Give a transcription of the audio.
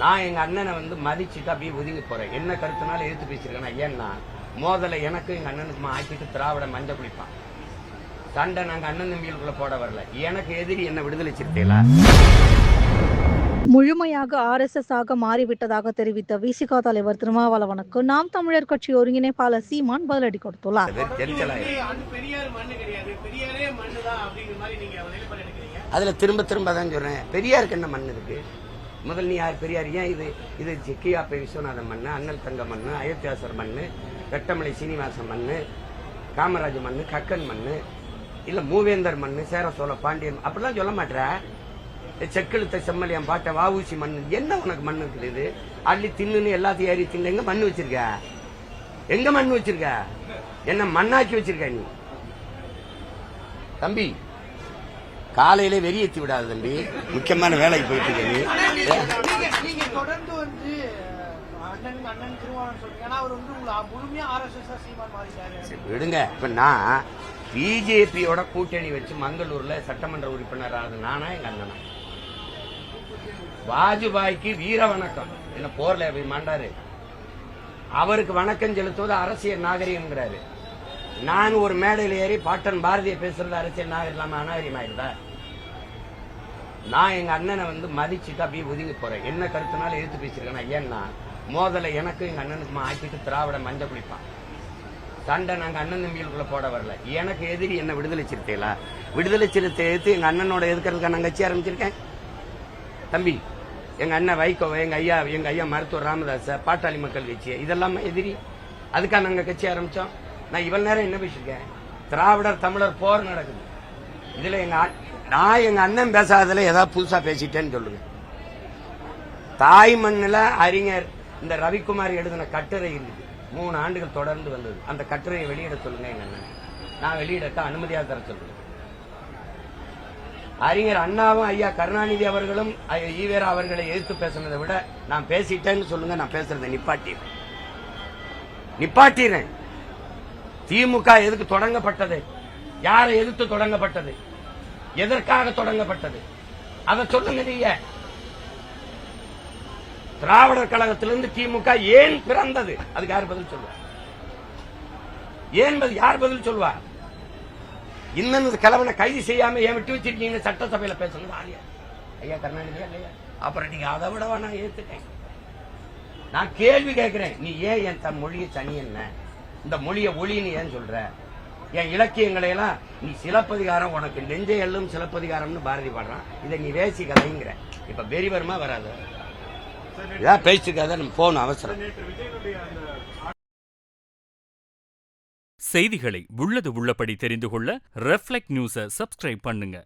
நான் எங்க அண்ணனை வந்து மதிச்சுட்டு அப்படியே ஒதுங்கி போறேன். என்ன கருத்துனாலும் எடுத்து பேசியிருக்கேன் ஏன்னா மோதலை எனக்கும் எங்க அண்ணனுக்குமா ஆக்கிட்டு திராவிட மஞ்ச குளிப்பான் சண்டை நாங்க அண்ணன் தம்பிகளுக்குள்ள போட வரல. எனக்கு எதிரி என்ன விடுதலை சிறுத்தைகளா? முழுமையாக ஆர்எஸ்எஸ் ஆக மாறிவிட்டதாக தெரிவித்த விசிகா தலைவர் திருமாவளவனுக்கு நாம் தமிழர் கட்சி ஒருங்கிணைப்பாளர் சீமான் பதிலடி கொடுத்துள்ளார். அதுல திரும்ப திரும்ப தான் சொல்றேன். பெரியாருக்கு என்ன மண் இருக்கு? முதல் நீ யார்? பெரியார். ஏன் இது? இது கியாப்பை விஸ்வநாதன் மண்ணு அண்ணல் தங்க மண்ணு அயோத்தியாசர் மண்ணு வெட்டமலை சீனிவாசன் மண்ணு காமராஜ் மண்ணு கக்கன் மண்ணு இல்ல மூவேந்தர் மண்ணு சேர சோழ பாண்டியன் அப்படிலாம் சொல்ல மாட்டேற. செக்கெழுத்த செம்மலியம் பாட்ட வாவூசி மண் என்ன உனக்கு மண் இருக்குது இது? அள்ளி தின்னுன்னு எல்லாத்தையும் ஏறி தின்னு எங்க மண் வச்சிருக்க? எங்க மண் வச்சிருக்க? என்ன மண்ணாக்கி வச்சிருக்க நீ? தம்பி காலையிலே வெறியேத்தி விடாத தம்பி. முக்கியமான வேலைக்கு போயிட்டு இருக்க நீ. நீங்க நீங்க தொடர்ந்து வந்து அண்ணன் அண்ணன் திருவாரூர் சொல்றீங்க. ஆனா அவர் வந்து உங்களை முழுமையா ஆர்எஸ்எஸ் சீமான் மாறிட்டாரு. சரி, விடுங்க. இப்ப நான் பிஜேபியோட கூட்டணி வச்சு மங்களூர்ல சட்டமன்ற உறுப்பினர் ஆகுது நானா எங்க அண்ணனா? வாஜ்பாய்க்கு வீர வணக்கம். என்ன போர்ல போய் மாண்டாரு. அவருக்கு வணக்கம் செலுத்துவது அரசியல் நாகரிகம்ங்கிறாரு. நான் ஒரு மேடையில் ஏறி பாட்டன் பாரதியை பேசுறது அரசியல் நாகரிகம் இல்லாம நான் எங்க அண்ணனை வந்து மதிச்சுட்டு அப்படியே ஒதுங்கி போறேன். என்ன கருத்துனாலும் எடுத்து பேசியிருக்கேன். ஏன்னா மோதலை எனக்கும் எங்க அண்ணனுக்குமா ஆக்கிட்டு திராவிட மஞ்சள் குளிப்பான் சண்டை நாங்க அண்ணன் தம்பிகளுக்குள்ள போட வரல. எனக்கு எதிரி என்ன விடுதலை சிறுத்தைகளா? விடுதலை சிறுத்தை எடுத்து எங்க அண்ணனோட எதுக்கிறதுக்காக நான் கட்சி ஆரம்பிச்சிருக்கேன். தம்பி எங்க அண்ணன் வைகோவை எங்க ஐயா எங்க ஐயா மருத்துவர் ராமதாச பாட்டாளி மக்கள் கட்சி இதெல்லாம் எதிரி. அதுக்காக நாங்க கட்சி ஆரம்பிச்சோம். நான் இவ்வளவு நேரம் என்ன பேசியிருக்கேன்? திராவிடர் தமிழர் போர் நடக்குது. இதுல எங்க அ- நான் எங்க அண்ணன் பேசாததுல ஏதாவது புதுசா பேசிட்டேன்னு சொல்லுங்க. தாய் மண்ணில் அறிஞர் இந்த ரவிக்குமார் எழுதின கட்டுரை இருக்குது மூணு ஆண்டுகள் தொடர்ந்து வந்தது. அந்த கட்டுரையை வெளியிட சொல்லுங்க எங்க அண்ணன். நான் வெளியிடத்த அனுமதியாக தர சொல்லுங்க. அறிஞர் அண்ணாவும் ஐயா கருணாநிதி அவர்களும் ஈவேரா அவர்களை எதிர்த்து பேசுனதை விட நான் பேசிட்டேன்னு சொல்லுங்க நான் பேசுறதை நிப்பாட்டிடுறேன். நிப்பாட்டிடுறேன். திமுக எதுக்கு தொடங்கப்பட்டது? யாரை எதிர்த்து தொடங்கப்பட்டது? எதற்காக தொடங்கப்பட்டது? அதை சொல்லுங்க நீங்க. திராவிடர் கழகத்திலிருந்து திமுக ஏன் பிறந்தது? அதுக்கு யார் பதில் சொல்லுவா? ஏன் பதில் யார் பதில் சொல்லுவார் இன்னும் இந்த கிழவனை கைது செய்யாம ஏன் விட்டு வச்சிருக்கீங்க? சட்டசபையில பேசணும் ஆலியா ஐயா கருணாநிதியா இல்லையா? அப்புறம் நீங்க அதை விடவா நான் ஏத்துட்டேன். நான் கேள்வி கேட்கிறேன். நீ ஏன் என் தன் மொழியை தனி என்ன? இந்த மொழியை ஒளின்னு ஏன் சொல்ற? என் இலக்கியங்களை எல்லாம் நீ சிலப்பதிகாரம் உனக்கு நெஞ்சை எல்லும் சிலப்பதிகாரம்னு பாரதி பாடுறான். இதை நீ வேசி கதைங்கிற. இப்ப வெறிவரமா வராது? இதான் பேசிட்டு நம்ம போகணும் அவசரம். செய்திகளை உள்ளது உள்ளபடி தெரிந்து கொள்ள ரெஃப்ளெக்ட் நியூஸை சப்ஸ்கிரைப் பண்ணுங்க.